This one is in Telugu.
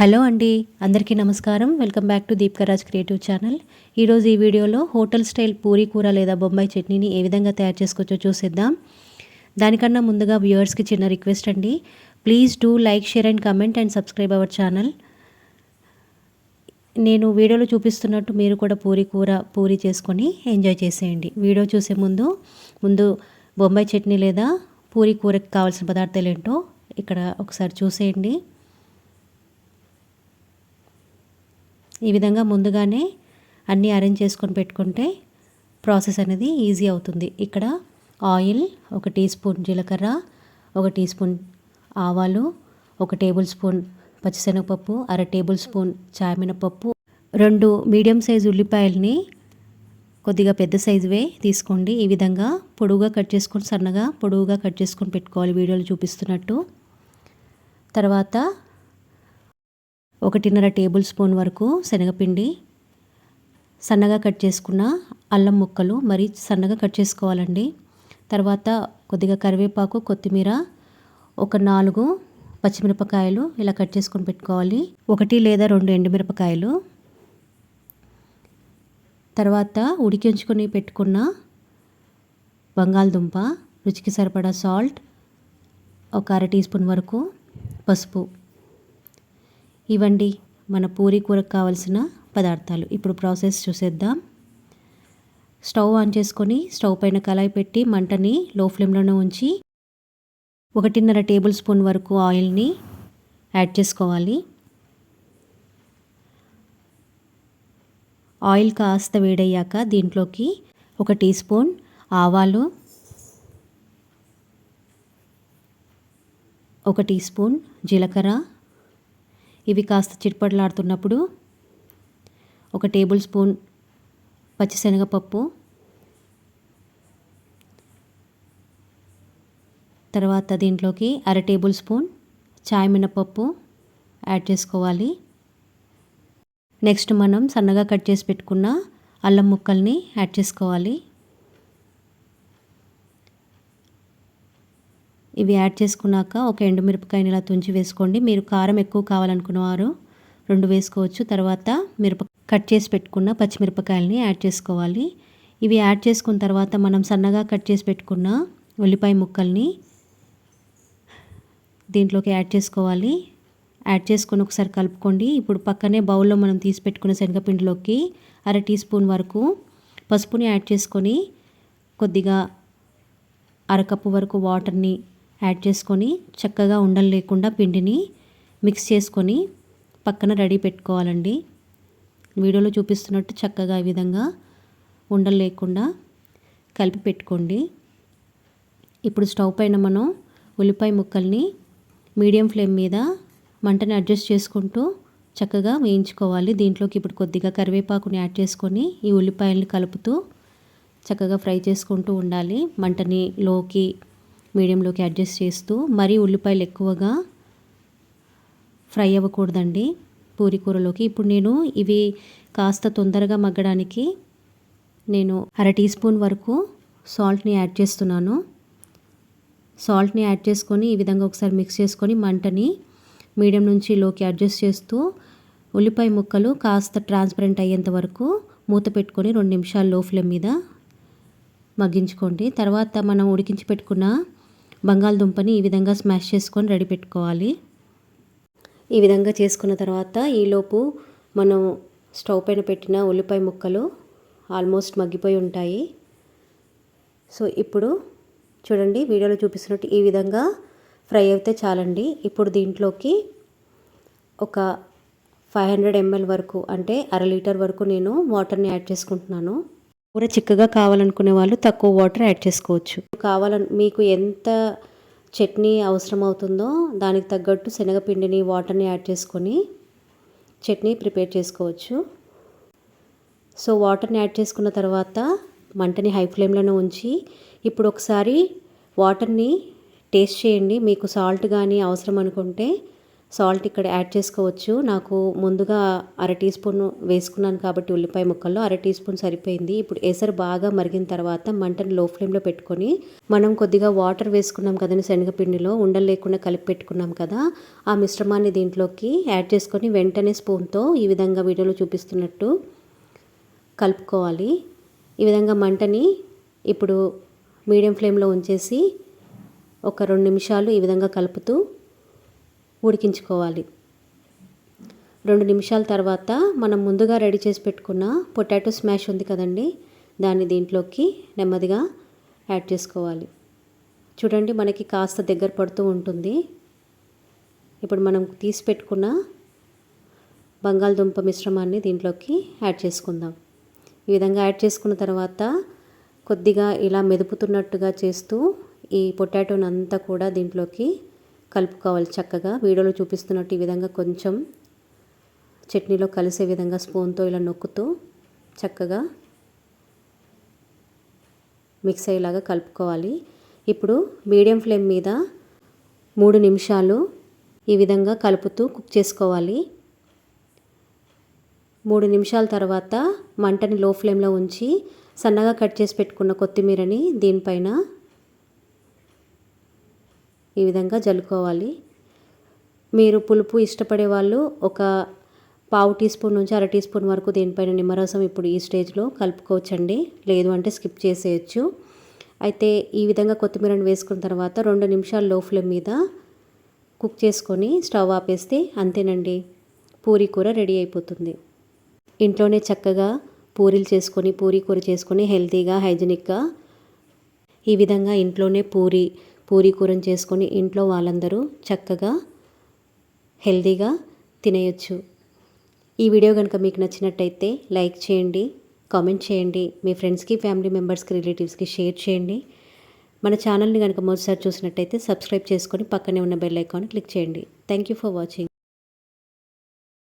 హలో అండి అందరికీ నమస్కారం. Welcome back to Deepkaraj creative channel. ఈరోజు ఈ వీడియోలో హోటల్ స్టైల్ పూరీ కూర లేదా బొంబాయి చట్నీని ఏ విధంగా తయారు చేసుకోవచ్చో చూసేద్దాం. దానికన్నా ముందుగా వ్యూవర్స్కి చిన్న రిక్వెస్ట్ అండి. Please do like share and comment and subscribe our channel. నేను వీడియోలో చూపిస్తున్నట్టు మీరు కూడా పూరీ కూర పూరీ చేసుకొని ఎంజాయ్ చేసేయండి. వీడియో చూసే ముందు ముందు బొంబాయి చట్నీ లేదా పూరీ కూరకి కావాల్సిన పదార్థాలు ఏంటో ఇక్కడ ఒకసారి చూసేయండి. ఈ విధంగా ముందుగానే అన్నీ అరేంజ్ చేసుకొని పెట్టుకుంటే ప్రాసెస్ అనేది ఈజీ అవుతుంది. ఇక్కడ ఆయిల్ ఒక టీ స్పూన్ జీలకర్ర ఒక టీ స్పూన్ ఆవాలు ఒక టేబుల్ స్పూన్ పచ్చిశనగపప్పు అర టేబుల్ స్పూన్ చాయమినపప్పు రెండు మీడియం సైజు ఉల్లిపాయల్ని కొద్దిగా పెద్ద సైజువే తీసుకోండి. ఈ విధంగా పొడువుగా కట్ చేసుకొని సన్నగా పొడవుగా కట్ చేసుకొని పెట్టుకోవాలి. వీడియోలో చూపిస్తున్నట్టు. తర్వాత ఒకటిన్నర టేబుల్ స్పూన్ వరకు శనగపిండి సన్నగా కట్ చేసుకున్న అల్లం ముక్కలు మరి సన్నగా కట్ చేసుకోవాలండి. తర్వాత కొద్దిగా కరివేపాకు కొత్తిమీర ఒక నాలుగు పచ్చిమిరపకాయలు ఇలా కట్ చేసుకొని పెట్టుకోవాలి. ఒకటి లేదా రెండు ఎండుమిరపకాయలు. తర్వాత ఉడికించుకొని పెట్టుకున్న బంగాళదుంప రుచికి సరిపడా సాల్ట్ ఒక అర టీ స్పూన్ వరకు పసుపు. ఇవ్వండి. మన పూరి కూరకు కావలసిన పదార్థాలు. ఇప్పుడు ప్రాసెస్ చూసేద్దాం. స్టవ్ ఆన్ చేసుకొని స్టవ్ పైన కళాయి పెట్టి మంటని లో ఫ్లేమ్లోనే ఉంచి ఒకటిన్నర టేబుల్ స్పూన్ వరకు ఆయిల్ని యాడ్ చేసుకోవాలి. ఆయిల్ కాస్త వేడయ్యాక దీంట్లోకి ఒక టీ స్పూన్ ఆవాలు ఒక టీ స్పూన్ జీలకర్ర ఇవి కాస్త చిట్పట్లాడుతున్నప్పుడు ఒక టేబుల్ స్పూన్ పచ్చిశనగపప్పు తర్వాత దీంట్లోకి అర టేబుల్ స్పూన్ చాయ్ మినపప్పు యాడ్ చేసుకోవాలి. నెక్స్ట్ మనం సన్నగా కట్ చేసి పెట్టుకున్న అల్లం ముక్కల్ని యాడ్ చేసుకోవాలి. ఇవి యాడ్ చేసుకున్నాక ఒక ఎండుమిరపకాయని ఇలా తుంచి వేసుకోండి. మీరు కారం ఎక్కువ కావాలనుకున్నవారు రెండు వేసుకోవచ్చు. తర్వాత మిరప కట్ చేసి పెట్టుకున్న పచ్చిమిరపకాయలని యాడ్ చేసుకోవాలి. ఇవి యాడ్ చేసుకున్న తర్వాత మనం సన్నగా కట్ చేసి పెట్టుకున్న ఉల్లిపాయ ముక్కల్ని దీంట్లోకి యాడ్ చేసుకోవాలి. యాడ్ చేసుకొని ఒకసారి కలుపుకోండి. ఇప్పుడు పక్కనే బౌల్లో మనం తీసి పెట్టుకున్న శనగపిండిలోకి అర టీ స్పూన్ వరకు పసుపుని యాడ్ చేసుకొని కొద్దిగా అరకప్పు వరకు వాటర్ని యాడ్ చేసుకొని చక్కగా ఉండలు లేకుండా పిండిని మిక్స్ చేసుకొని పక్కన రెడీ పెట్టుకోవాలండి. వీడియోలో చూపిస్తున్నట్టు చక్కగా ఈ విధంగా ఉండలు లేకుండా కలిపి పెట్టుకోండి. ఇప్పుడు స్టవ్ పైన మనం ఉల్లిపాయ ముక్కల్ని మీడియం ఫ్లేమ్ మీద మంటని అడ్జస్ట్ చేసుకుంటూ చక్కగా వేయించుకోవాలి. దీంట్లోకి ఇప్పుడు కొద్దిగా కరివేపాకుని యాడ్ చేసుకొని ఈ ఉల్లిపాయల్ని కలుపుతూ చక్కగా ఫ్రై చేసుకుంటూ ఉండాలి. మంటని లోకి మీడియంలోకి అడ్జస్ట్ చేస్తూ మరీ ఉల్లిపాయలు ఎక్కువగా ఫ్రై అవ్వకూడదండి పూరి కూరలోకి. ఇప్పుడు నేను ఇవి కాస్త తొందరగా మగ్గడానికి నేను అర టీ స్పూన్ వరకు సాల్ట్ని యాడ్ చేస్తున్నాను. సాల్ట్ని యాడ్ చేసుకొని ఈ విధంగా ఒకసారి మిక్స్ చేసుకొని మంటని మీడియం నుంచి లోకి అడ్జస్ట్ చేస్తూ ఉల్లిపాయ ముక్కలు కాస్త ట్రాన్స్పరెంట్ అయ్యేంత వరకు మూత పెట్టుకొని రెండు నిమిషాలు లో ఫ్లేమ్ మీద మగ్గించుకోండి. తర్వాత మనం ఉడికించి పెట్టుకున్న బంగాళదుంపని ఈ విధంగా స్మాష్ చేసుకొని రెడీ పెట్టుకోవాలి. ఈ విధంగా చేసుకున్న తర్వాత ఈలోపు మనం స్టవ్ పైన పెట్టిన ఉల్లిపాయ ముక్కలు ఆల్మోస్ట్ మగ్గిపోయి ఉంటాయి. సో ఇప్పుడు చూడండి వీడియోలో చూపిస్తున్నట్టు ఈ విధంగా ఫ్రై అయితే చాలండి. ఇప్పుడు దీంట్లోకి ఒక ఫైవ్ హండ్రెడ్ ఎంఎల్ వరకు అంటే అర లీటర్ వరకు నేను వాటర్ని యాడ్ చేసుకుంటున్నాను. కూర చిక్కగా కావాలనుకునే వాళ్ళు తక్కువ వాటర్ యాడ్ చేసుకోవచ్చు. కావాలని మీకు ఎంత చట్నీ అవసరం అవుతుందో దానికి తగ్గట్టు శనగపిండిని వాటర్ని యాడ్ చేసుకొని చట్నీ ప్రిపేర్ చేసుకోవచ్చు. సో వాటర్ని యాడ్ చేసుకున్న తర్వాత మంటని హై ఫ్లేమ్లోనే ఉంచి ఇప్పుడు ఒకసారి వాటర్ని టేస్ట్ చేయండి. మీకు సాల్ట్ కానీ అవసరం అనుకుంటే సాల్ట్ ఇక్కడ యాడ్ చేసుకోవచ్చు. నాకు ముందుగా అర టీ స్పూన్ వేసుకున్నాను కాబట్టి ఉల్లిపాయ ముక్కల్లో అర టీ స్పూన్ సరిపోయింది. ఇప్పుడు ఎసరు బాగా మరిగిన తర్వాత మంటను లో ఫ్లేమ్లో పెట్టుకొని మనం కొద్దిగా వాటర్ వేసుకున్నాం కదండి శనగపిండిలో ఉండలు లేకుండా కలిపి పెట్టుకున్నాం కదా ఆ మిశ్రమాన్ని దీంట్లోకి యాడ్ చేసుకొని వెంటనే స్పూన్తో ఈ విధంగా వీడియోలో చూపిస్తున్నట్టు కలుపుకోవాలి. ఈ విధంగా మంటని ఇప్పుడు మీడియం ఫ్లేమ్లో ఉంచేసి ఒక రెండు నిమిషాలు ఈ విధంగా కలుపుతూ ఉడికించుకోవాలి. రెండు నిమిషాల తర్వాత మనం ముందుగా రెడీ చేసి పెట్టుకున్న పొటాటో స్మాష్ ఉంది కదండి దాన్ని దీంట్లోకి నెమ్మదిగా యాడ్ చేసుకోవాలి. చూడండి మనకి కాస్త దగ్గర పడుతూ ఉంటుంది. ఇప్పుడు మనం తీసి పెట్టుకున్న బంగాళదుంప మిశ్రమాన్ని దీంట్లోకి యాడ్ చేసుకుందాం. ఈ విధంగా యాడ్ చేసుకున్న తర్వాత కొద్దిగా ఇలా మెదుపుతున్నట్టుగా చేస్తూ ఈ పొటాటోని అంతా కూడా దీంట్లోకి కలుపుకోవాలి చక్కగా. వీడియోలో చూపిస్తున్నట్టు ఈ విధంగా కొంచెం చట్నీలో కలిసే విధంగా స్పూన్తో ఇలా నొక్కుతూ చక్కగా మిక్స్ అయ్యేలాగా కలుపుకోవాలి. ఇప్పుడు మీడియం ఫ్లేమ్ మీద మూడు నిమిషాలు ఈ విధంగా కలుపుతూ కుక్ చేసుకోవాలి. మూడు నిమిషాల తర్వాత మంటని లో ఫ్లేమ్లో ఉంచి సన్నగా కట్ చేసి పెట్టుకున్న కొత్తిమీరని దీనిపైన ఈ విధంగా జల్లుకోవాలి. మీరు పులుపు ఇష్టపడే వాళ్ళు ఒక పావు టీ స్పూన్ నుంచి అర టీ స్పూన్ వరకు దీనిపైన నిమ్మరసం ఇప్పుడు ఈ స్టేజ్లో కలుపుకోవచ్చండి. లేదు అంటే స్కిప్ చేసేయచ్చు. అయితే ఈ విధంగా కొత్తిమీరని వేసుకున్న తర్వాత రెండు నిమిషాలు లో ఫ్లేమ్ మీద కుక్ చేసుకొని స్టవ్ ఆపేస్తే అంతేనండి. పూరీ కూర రెడీ అయిపోతుంది. ఇంట్లోనే చక్కగా పూరీలు చేసుకొని పూరీ కూర చేసుకొని హెల్తీగా హైజెనిక్గా ఈ విధంగా ఇంట్లోనే పూరి పూరీ కూరని చేసుకొని ఇంట్లో వాళ్ళందరూ చక్కగా హెల్తీగా తినేయచ్చు. ఈ వీడియో కనుక మీకు నచ్చినట్టయితే లైక్ చేయండి కామెంట్ చేయండి మీ ఫ్రెండ్స్కి ఫ్యామిలీ మెంబర్స్కి రిలేటివ్స్కి షేర్ చేయండి. మన ఛానల్ని కనుక మొదటిసారి చూసినట్టయితే సబ్స్క్రైబ్ చేసుకొని పక్కనే ఉన్న బెల్ ఐకాన్ క్లిక్ చేయండి. Thank you for watching.